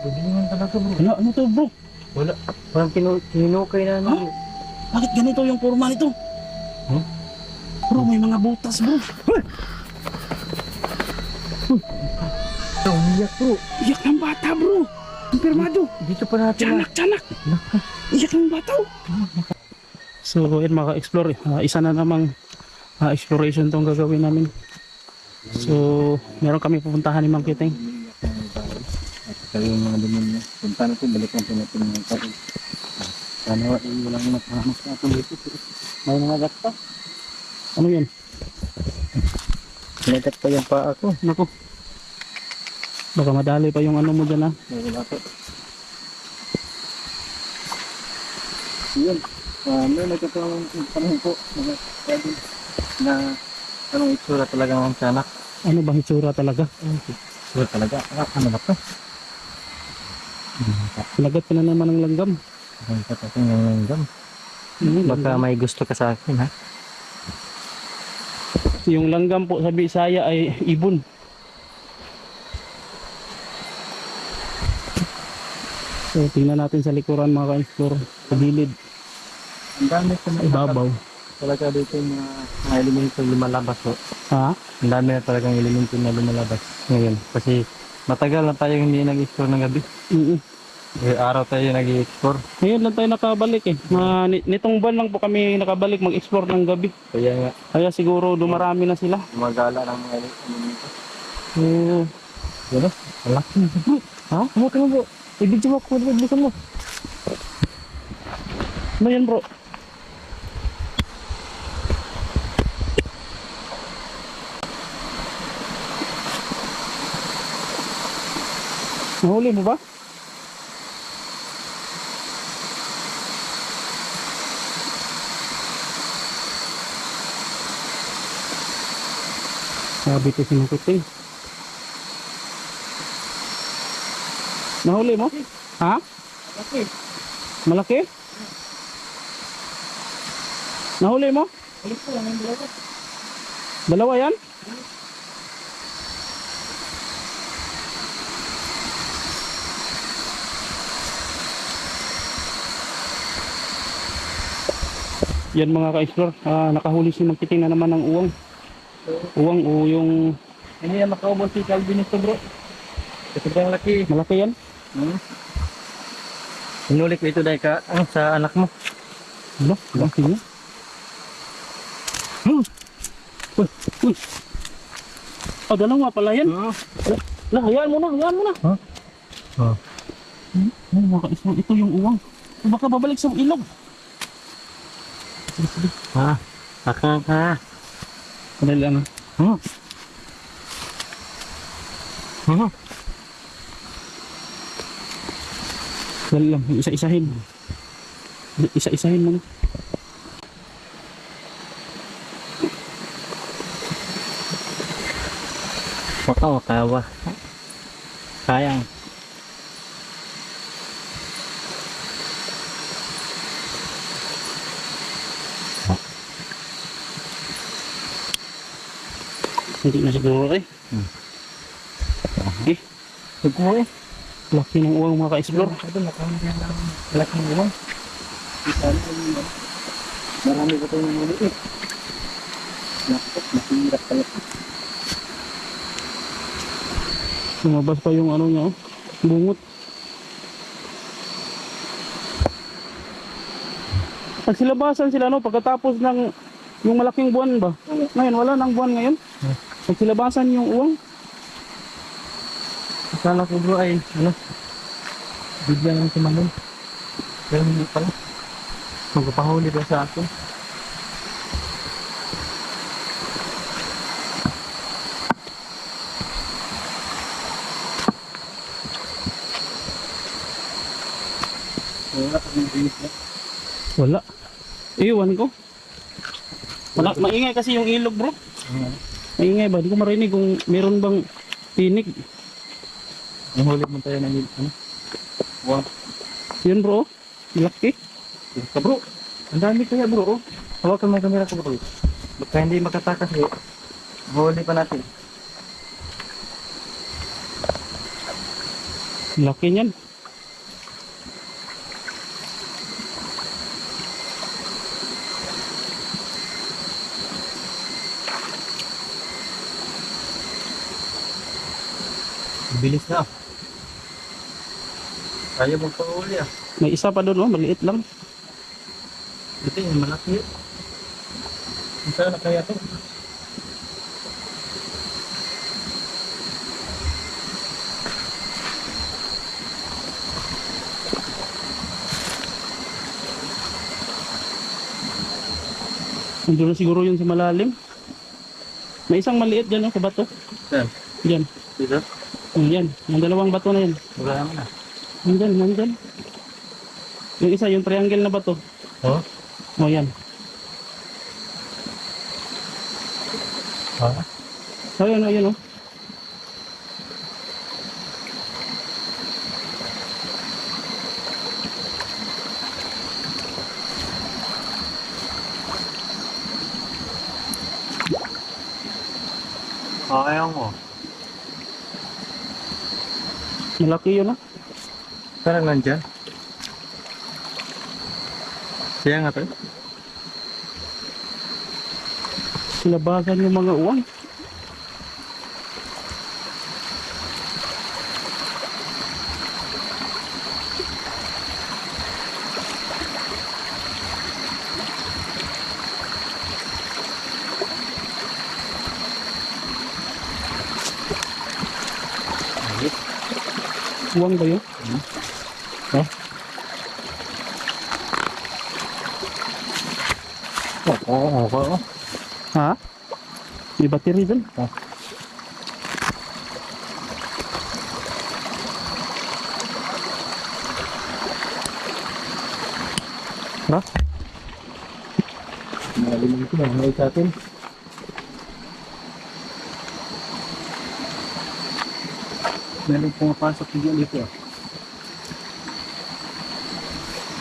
Bibingan talaga bro. Ano, ano to bro? Wala. Parang kinu kinukay na Huh? Bakit ganito yung forma nito? Huh? Bro, may mga butas bro. Ito, umiyak bro. Iyak ng bata bro. Kumpirmado. Dito pa natin na. Tiyanak, tiyanak. Iyak ng bata. oh. So, yun mga ka-explore. ah, isa na namang ah, exploration tong gagawin namin. So, meron kami pupuntahan ni Ma'am Kiting. Kaya yung mga demonyo. Punta natin, balikan po natin yung karin. Sana yung walang nakahamas na itong dito. May mga gata. Ano yan? Pinagat pa yung paa ko. Naku. Baka madali pa yung ano mo dyan ha. Wala po. Yun. Ah, may nagkataon ng panahon po. Mga pwede na anong itsura talaga ng tiyanak. Ano bang itsura talaga? Itsura talaga. Ah, ano ba to? Lagat ka na naman ng langgam. Ang patating ng langgam. Hmm, Baka langgam. may gusto ka sa akin ha. Yung langgam po sa Bisaya ay ibon. So, tingnan natin sa likuran mga ka-explore. Sa gilid, Ang dami ko na ibabaw. Talaga dito yung mga, mga elemento lumalabas po. Ha? Ang dami na talagang elemento na lumalabas ngayon. Kasi matagal na tayo hindi nag-explore ng gabi. Mm Eh, araw tayo nag-explore. Ngayon lang tayo nakabalik eh. Ma, ni- nitong buwan lang po kami nakabalik mag-explore ng gabi. Kaya nga, Kaya siguro dumarami na sila. gumagala ng mga elemento. So, Yan o, malaki. ha? Ano ka mo? I-video mo ako, i-video mo. Ano yan bro? Nahuli mo ba? Sabi ko sinukutin. Nahuli mo? Ha? Malaki. Malaki? Nahuli mo? Dalawa yan? Yan mga ka-explore, ah, nakahuli si Magkiting na naman ng uwang. Uwang o yung Hindi na makaubos si Calvin ito bro. Sobrang laki. malaki yan. Hmm? Inulit ko ito dahil ka ang sa anak mo. Ano? Laki niya. Hmm. Uy, uy. Oh, dalawa pala yan. Oo. Lah, hayaan mo na, hayaan mo na. Ha? Oh. Hmm? Ay, mga ka-explore, ito yung uwang. Baka babalik sa ilog. Sige, sige. Ha? Aka ka. Madali lang. ah. Hmm? Hmm? Dali lang, isa-isahin. Isa-isahin mo na. Waka wakawa. Sayang. Hindi na siguro eh. Hmm. Eh, Siguro eh. laki ng uwang mga ka-explore. Lang. Malaking uwang. Marami pa tayo ng maliit. Nakot, mahirap talaga. Lumabas pa yung ano niya, oh. bungot. Nagsilabasan sila no pagkatapos ng yung malaking buwan ba? Ngayon wala nang buwan ngayon. Hmm. Nagsilabasan yung uwang. Akala ko bro ay, ano, bigyan ng tumalon. Pero hindi pala. Magpapahuli ba sa akin? Wala kang bilis na. Wala. Iwan ko. Wala, maingay kasi yung ilog bro. Maingay ba? Di ko marinig kung meron bang tinig. Ang huli mo tayo ng ano? Wow. Yun bro. Laki. Ka bro. Ang dami kaya bro. Hawakan mo yung camera ko bro. Baka hindi makatakas eh. Huli pa natin. Laki niyan. Bilis na. Kaya mo pa uli ah. May isa pa doon, oh, maliit lang. Ito yung malaki. Ang sana kaya to? Nandun na siguro yun sa malalim. May isang maliit dyan, oh, sa bato. Saan? Diyan. Dito? Yan. Yung dalawang bato na yan. Wala naman ah. Nandyan, nandyan. Yung isa, yung triangle na bato. Oh? O, yan. Ha? Ayun, ayun, oh. Kaya mo. Malaki yun, oh. Parang nandyan. Siya nga to. Labasan yung mga uwang. Uwang ba yun? Oh? Oo, oo, oo. Ha? May battery dun. Oh. Ha? Ko na, may sa atin. Meron pumapasok dito dito ah.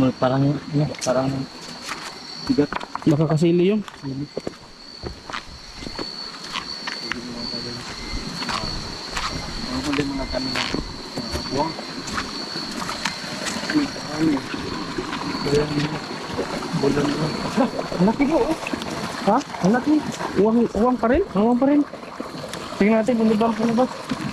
Well, parang, ano, parang bigat. Baka kasili yun. Ang huli mga kami na buwang. Uy, ano yun? Bulan mo. Bulan mo. Ang laki ko, oh. Ha? Ang laki. Uwang, uwang pa rin? Uwang pa rin. Tingnan natin kung ano. Wala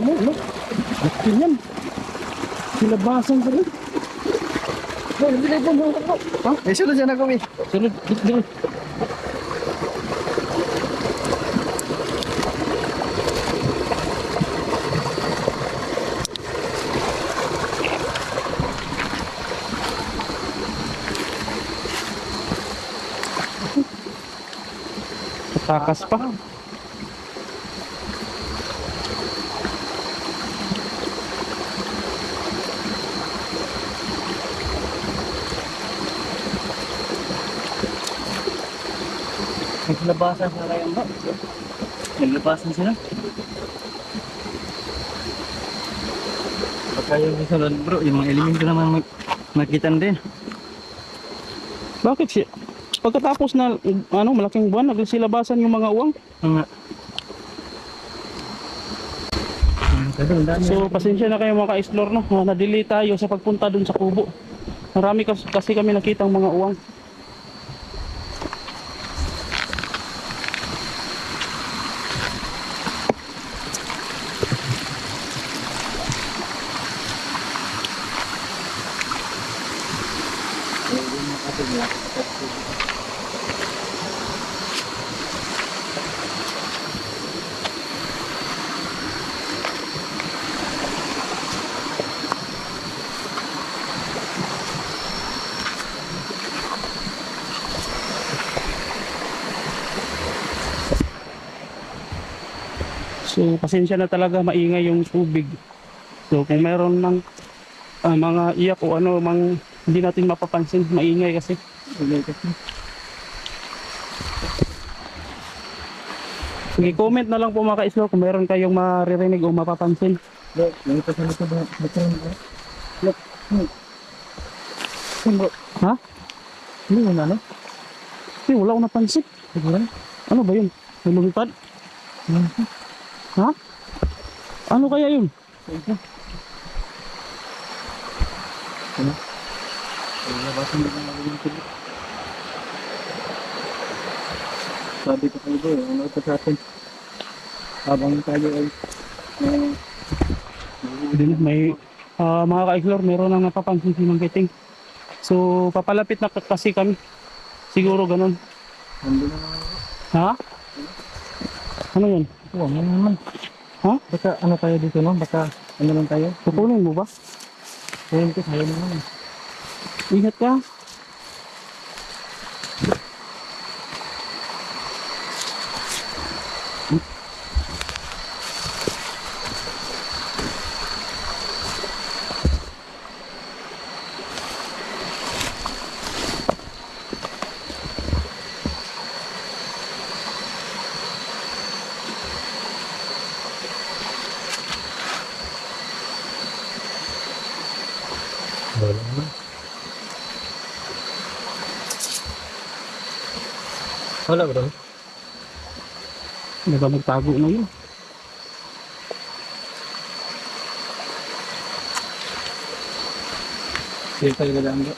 mo, no? Laki yan. Silabasan pa rin. Oh, hindi na mo. Ha? Eh, sunod dyan ako, eh. Sunod, dito, dito. Takas pa. Naglabasan sa rayon ba? Naglabasan sila? Baka yung sunod bro, yung mga elemento naman mag- makitan din. Bakit siya? Pagkatapos na ano malaking buwan, nagsilabasan yung mga uwang. Mga... So pasensya na kayo mga ka-explore no. Ah, Na-delay tayo sa pagpunta dun sa kubo. Marami kas- kasi kami nakitang mga uwang. So pasensya na talaga maingay yung tubig. So kung meron ng ah, mga iyak o ano mang hindi natin mapapansin, maingay kasi. Sige, comment na lang po mga ka-explore kung meron kayong maririnig o mapapansin. Look, yung ito sa lang ba? Look. Bro? Ha? Ano yun ano? Eh, wala akong napansin. Ano ba yun? May lumipad? Ha? Ano kaya yun? Ano? Din ang mga yung tuloy. Sabi ko kayo bro, ano ito sa atin? Habang tayo ay uh, may ah, mga ka-explore, meron nang napapansin si Mang Kiting. So, papalapit na kasi kami. Siguro ganun. nandun na. Ha? Ano yun? Oo, ano naman. Ha? Baka ano tayo dito no? Baka ano lang tayo? Kukunin mo ba? Ayun ko, sayo naman. Ingat ka. Wala bro. Ano ba magtago na yun? Sige tayo galaan bro.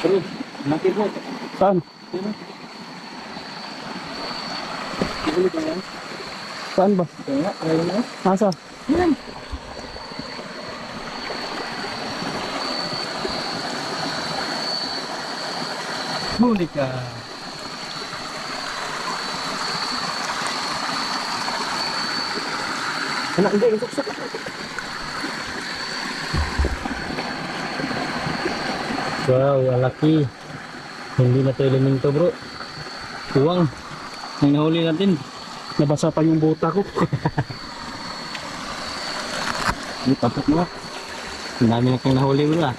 Bro, nakit mo. Saan? Sino? Ibalik ka yan? Saan ba? Nga. Asa? Huli ka. Anak, hindi. Isok. Wow, ang laki. Hindi na to elemento bro. Tuwang. Ang nahuli natin. Nabasa pa yung bota ko. Hindi, pasok mo. Ang dami na kang nahuli bro ah.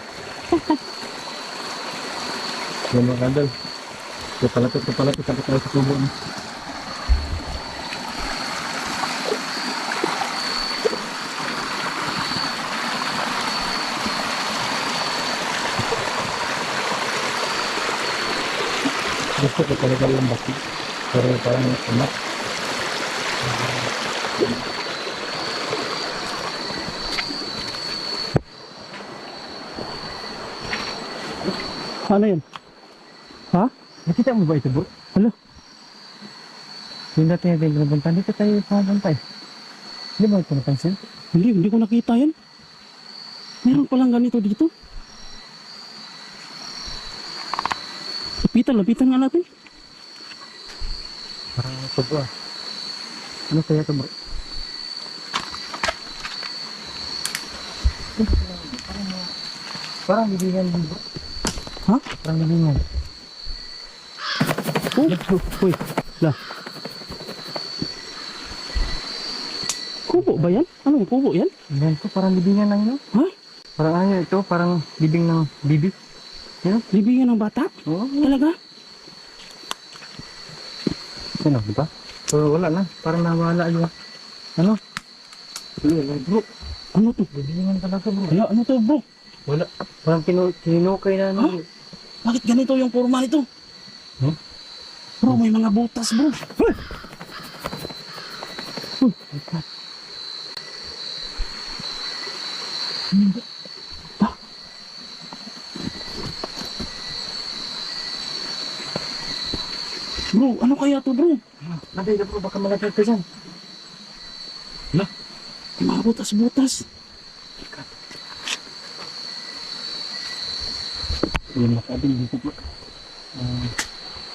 Yan mga kadal. Kapalapit, kapalapit, kapit tayo sa tubo. Gusto ko talaga yung baki. Pero parang umat. Ano yun? Ha? Nakita mo ba ito bro? Ano? Yung dati natin pinabuntan, dito tayo pumunta eh. Hindi ba ito napansin? Hindi, hindi ko nakita yan. Meron palang ganito dito. Lapitan, lapitan nga natin. Ito bro ah. Ano kaya ito bro? Parang, libingan din bro. Ha? Parang libingan. Oh, uy, la. Kubo ba yan? Anong kubo yan? Yan to, parang libingan lang yun. Ha? Parang ano ito, parang libing ng bibi. Libingan ng bata? Oo. Talaga? Ano, di ba? So wala na, parang nawala yung ano? Wala, bro. Ano to? Libingan talaga bro. Wala, ano to bro? Wala. Parang kinu kinukay na ano. Bakit ganito yung forma nito? Hmm? Bro, may mga butas bro. Huh! Huh. Ah. Bro, ano kaya to bro? Nabi na bro, baka malagay ka dyan. May mga butas-butas. Yung makabing dito bro. Ah,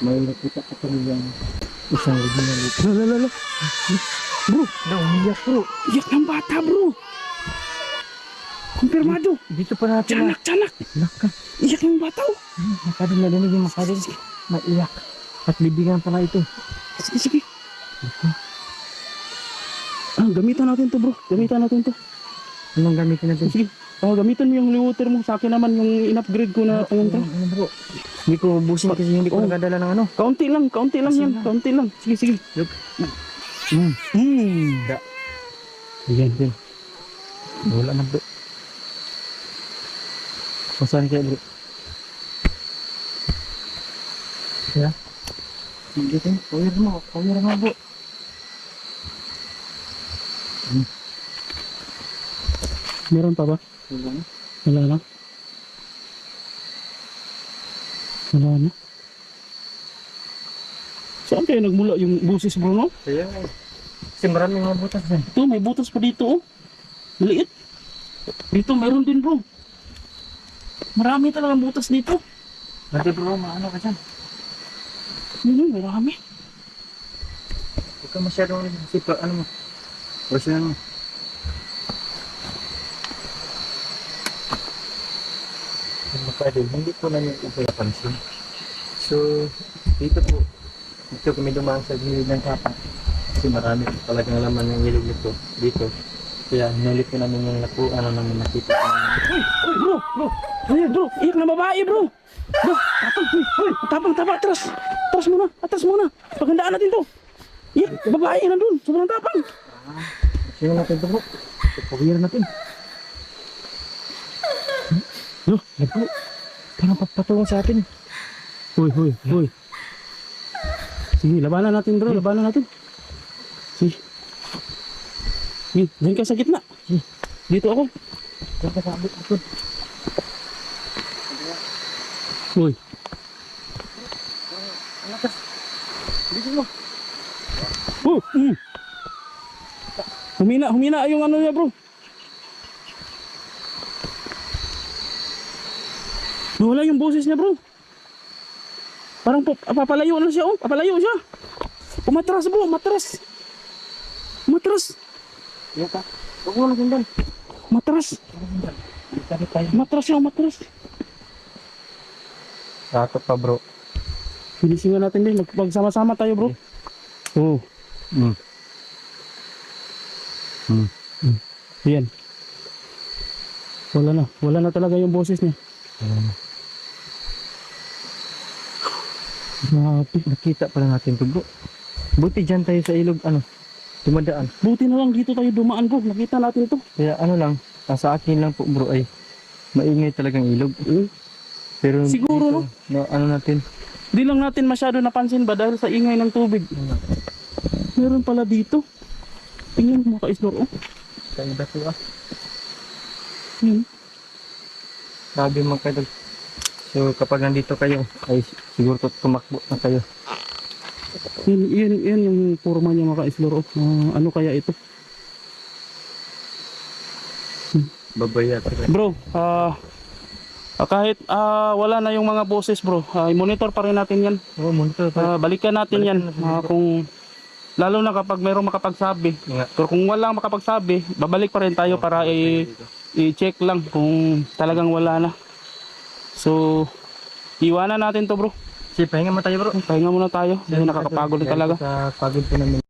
may nakita ka pa rin yung isang libingan dito. Lala, lala. Bro, Daw, umiyak bro. iyak ng bata bro. Kumpirmado. Dito pa natin na. Tiyanak, tiyanak. Naka, Iyak ng bata oh. makabing narinig yung makabing. Maiyak. At libingan pala ito. Sige, sige. Ah, gamitan natin to bro. Gamitan natin to. Anong gamitin natin? Sige. Ah, gamitan mo yung water mo. Sa akin naman yung in-upgrade ko na pangunta. Ano bro? Hindi ko busin kasi hindi ko Oh. nagadala ng ano. Kaunti lang, kaunti lang yan. Kaunti lang. Sige, sige. Yup. Mm. Mm. Da. Yan, yan. Wala na bro. Pasahan kayo bro. Ya. Sige din. Power mo. Power mo bro. Meron pa ba? Wala na. Wala na. Wala na. Saan kayo nagmula yung busis bro no? Kaya nga. Kasi maraming mga butas dyan. Ito, may butas pa dito oh. Maliit. Dito meron din bro. Marami talagang butas dito. Nanti bro, maano ka dyan. Yun, marami. Huwag ka masyadong sipa. Ano mo? Personal mo. Pwede. Hindi ko na yung upo napansin. So, dito po. Dito kami dumaan sa gilid ng kapa. Kasi marami po talagang laman ng ilog nito. Dito. Kaya hinulit ko namin yung naku, ano namin nakita ko. Uy, uy bro, bro. Ay, bro, iyak na babae bro. Bro, tapang, uy, tapang, tapang, atras. Atras muna. Paghandaan natin to. Iyak, babae nandun, sobrang tapang. Sino natin ito bro? Pagpawira natin. Bro, Ano po? Parang papatulong sa atin. Uy, uy, uy. Sige, labanan natin bro, labanan natin. Sige. Sige, dyan ka sa gitna. Sige, Dito ako. Diyan ka sa abot ako. Uy, Alakas. Dito mo. Oh, mm. Humina, humina yung ano niya bro. Nawala yung boses niya bro. Parang papalayo na siya oh, papalayo siya. Umatras bro, matras. Matras, Yan ka. Huwag mo lang doon. matras. Matras siya, matras. Sakot pa bro. Finisingan natin din. Mag- Magsama-sama tayo, bro. Oo. Mm. Mm. Yan. Wala na. Wala na talaga yung boses niya. Grabe. Nakita pala natin to bro. Buti dyan tayo sa ilog ano. Dumadaan. Buti na lang dito tayo dumaan, bro. Nakita natin to. Kaya ano lang. Nasa akin lang po bro ay maingay talagang ilog. Eh, Pero Siguro, dito, na, ano natin. Di lang natin masyado napansin ba dahil sa ingay ng tubig. Meron pala dito. Tingnan mo mga ka-islor, oh. Sa iba to ah. Yan. Sabi mga kaidol. So kapag nandito kayo ay siguro to tumakbo na kayo. Yan, yan, yan yung forma niya mga ka-islor, oh. Ah, ano kaya ito? Babaya talaga. Bro, ah ah, kahit ah, wala na yung mga boses bro, ah, i-monitor pa rin natin yan. Oo, monitor pa. Ah, balikan natin Balikan yan natin, ah, kung lalo na kapag mayroong makapagsabi. Nga. Pero kung walang makapagsabi, babalik pa rin tayo para i- i-check lang kung talagang wala na. So, iwanan natin to bro. Sige, pahinga mo tayo bro. Pahinga muna tayo. Kasi nakakapagod na talaga. Sa pagod po namin.